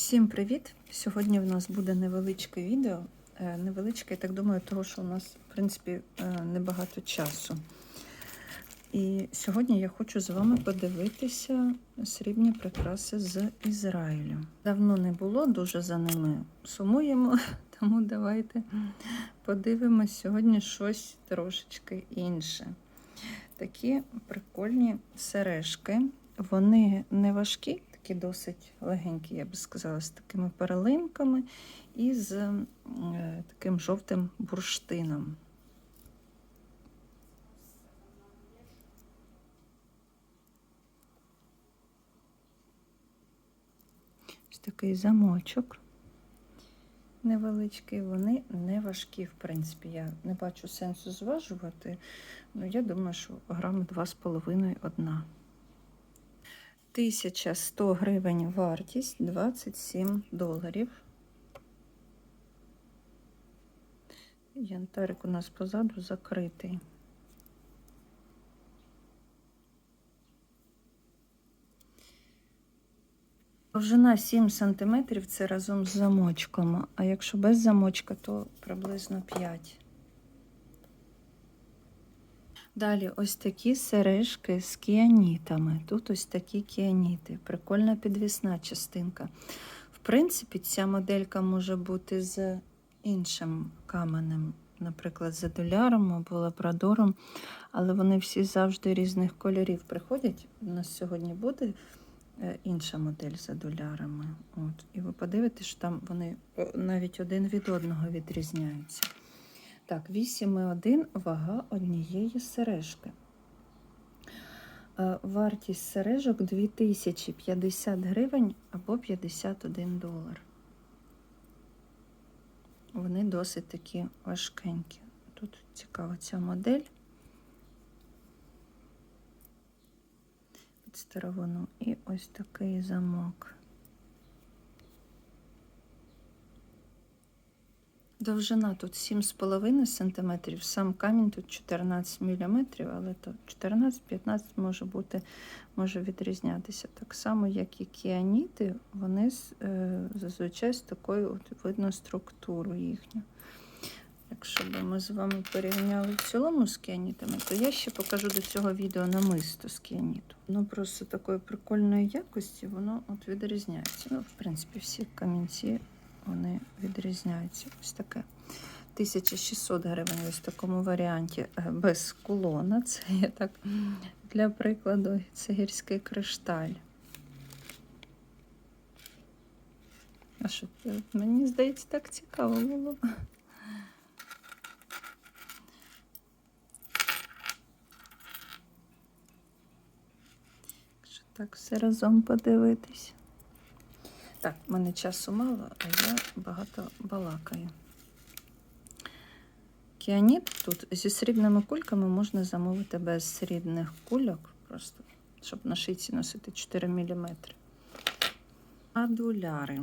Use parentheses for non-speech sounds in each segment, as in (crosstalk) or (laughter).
Всім привіт! Сьогодні в нас буде невеличке відео. Е, Невеличке, я так думаю, того, що у нас, в принципі, е, небагато часу. І сьогодні я хочу з вами подивитися срібні прикраси з Ізраїлю. Давно не було, дуже за ними сумуємо, (laughs) тому давайте подивимось сьогодні щось трошечки інше. Такі прикольні сережки. Вони не важкі, такі досить легенькі, я би сказала, з такими перелинками і з е, таким жовтим бурштином. Ось такий замочок невеличкий, вони не важкі, в принципі. Я не бачу сенсу зважувати. Ну, я думаю, що грами 2,5 одна. 1100 гривень вартість 27 доларів. Янтарик у нас позаду закритий. Довжина 7 см це разом з замочком, а якщо без замочка, то приблизно 5 Далі ось такі сережки з кіанітами. Тут ось такі кіаніти. Прикольна підвісна частинка. В принципі, ця моделька може бути з іншим каменем, наприклад, з адуляром або лабрадором, але вони всі завжди різних кольорів приходять. У нас сьогодні буде е, інша модель з адулярами. От. І ви подивитесь, що там вони е, навіть один від одного відрізняються. Так, 8,1 вага однієї сережки. Е, Вартість сережок 2050 гривень або 51 долар. Вони досить такі важкенькі. Тут цікава ця модель. Під старовину. І ось такий замок. Довжина тут 7,5 см, сам камінь тут 14 мм, але то 14-15 може бути, може відрізнятися. Так само, як і кіаніти, вони е, зазвичай з такою от видно структуру їхню. Якщо б ми з вами порівняли в цілому з кіанітами, то я ще покажу до цього відео намисто з кіаніту. Воно просто такої прикольної якості, воно от відрізняється. Ну, в принципі, всі камінці вони відрізняються. Ось таке. 1600 гривень ось в такому варіанті е, без кулона. (laughs) Це я так для прикладу, це гірський кришталь. А що? Мені здається, так цікаво було. Якщо так все разом подивитись. Так, в мене часу мало, а я багато балакаю. Кіаніт тут зі срібними кульками можна замовити без срібних кульок, просто, щоб на шийці носити 4 мм. Адуляри.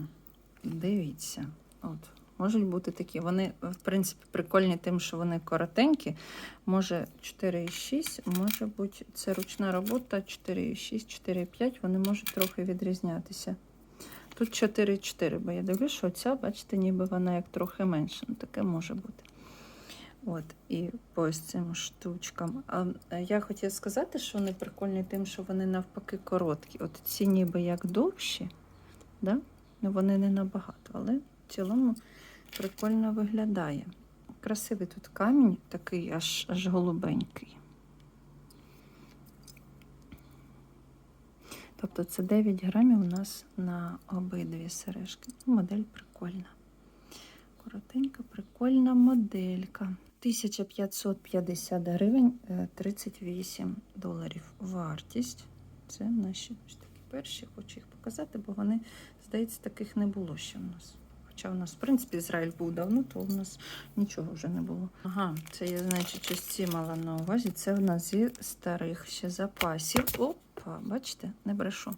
Дивіться, от, можуть бути такі. Вони, в принципі, прикольні тим, що вони коротенькі. Може 4,6, може бути, це ручна робота 4,6, 4,5, вони можуть трохи відрізнятися. Тут 4,4, бо я дивлюсь, що ця, бачите, ніби вона як трохи менша. Ну, таке може бути. От, і по цим штучкам. А я хотіла сказати, що вони прикольні тим, що вони навпаки короткі. От ці ніби як довші, да? ну вони не набагато, але в цілому прикольно виглядає. Красивий тут камінь, такий аж, аж голубенький. Тобто це 9 грамів у нас на обидві сережки. Ну, Модель прикольна. Коротенька, прикольна моделька. 1550 гривень 38 доларів вартість. Це наші такі перші, хочу їх показати, бо вони, здається, таких не було ще в нас. Хоча у нас, в принципі, Ізраїль був давно, то у нас нічого вже не було. Ага, це я, значить, ось ці мала на увазі. Це в нас зі старих ще запасів. Опа, бачите, не брешу.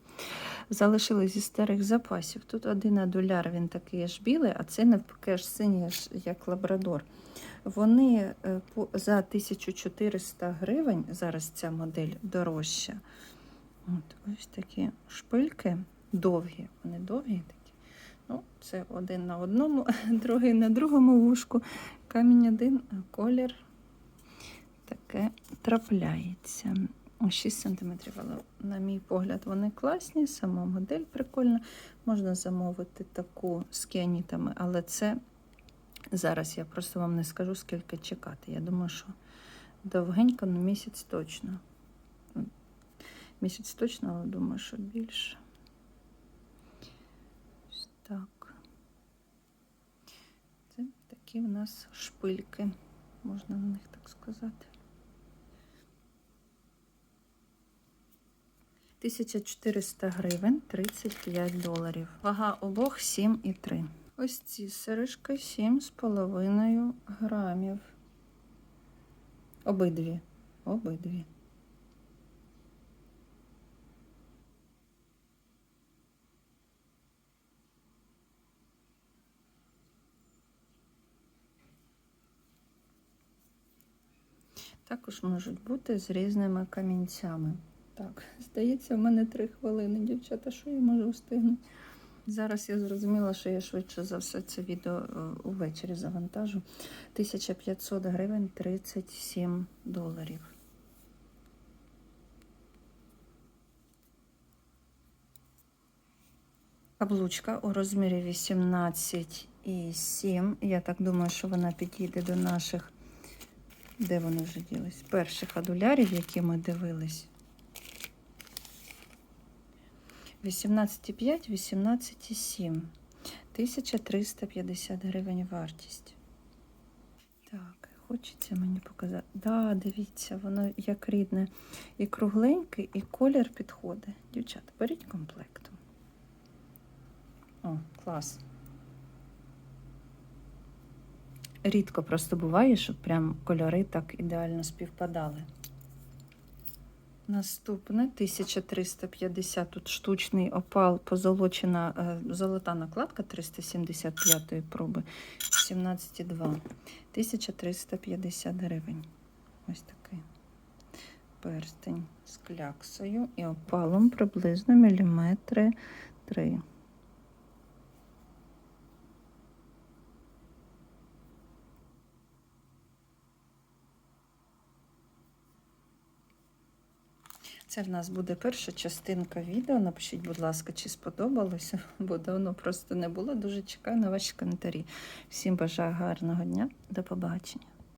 Залишили зі старих запасів. Тут один адуляр, він такий аж білий, а цей навпаки аж синій, аж як лабрадор. Вони е, за 1400 гривень, зараз ця модель дорожча. От, ось такі шпильки довгі, вони довгі такі. Ну, це один на одному, (laughs) другий на другому вушку. Камінь один, а колір таке трапляється. 6 см, але, на мій погляд, вони класні, сама модель прикольна. Можна замовити таку з кіанітами, але це зараз я просто вам не скажу, скільки чекати. Я думаю, що довгенько, ну місяць точно. Місяць точно, але думаю, що більше. Так. Це такі в нас шпильки, можна на них так сказати. 1400 гривень 35 доларів. Вага обох 7,3. Ось ці сережки 7,5 грамів. Обидві. Обидві. Також можуть бути з різними камінцями. Так, здається, в мене три хвилини, дівчата, що я можу встигнути? Зараз я зрозуміла, що я швидше за все це відео е, увечері завантажу. 1500 гривень 37 доларів. Каблучка у розмірі 18,7. Я так думаю, що вона підійде до наших, де вони вже ділись? Перших адулярів, які ми дивились. 18,5, 18,7. 1350 гривень вартість. Так, хочеться мені показати. Да, дивіться, воно як рідне. І кругленьке, і колір підходить. Дівчата, беріть комплектом. О, клас. Рідко просто буває, щоб прям кольори так ідеально співпадали. Наступне 1350. Тут штучний опал, позолочена е, золота накладка 375 проби 17,2. 1350 гривень. Ось такий перстень з кляксою і опалом приблизно міліметри 3. Це в нас буде перша частинка відео. Напишіть, будь ласка, чи сподобалося, (laughs) бо давно просто не було. Дуже чекаю на ваші коментарі. Всім бажаю гарного дня. До побачення.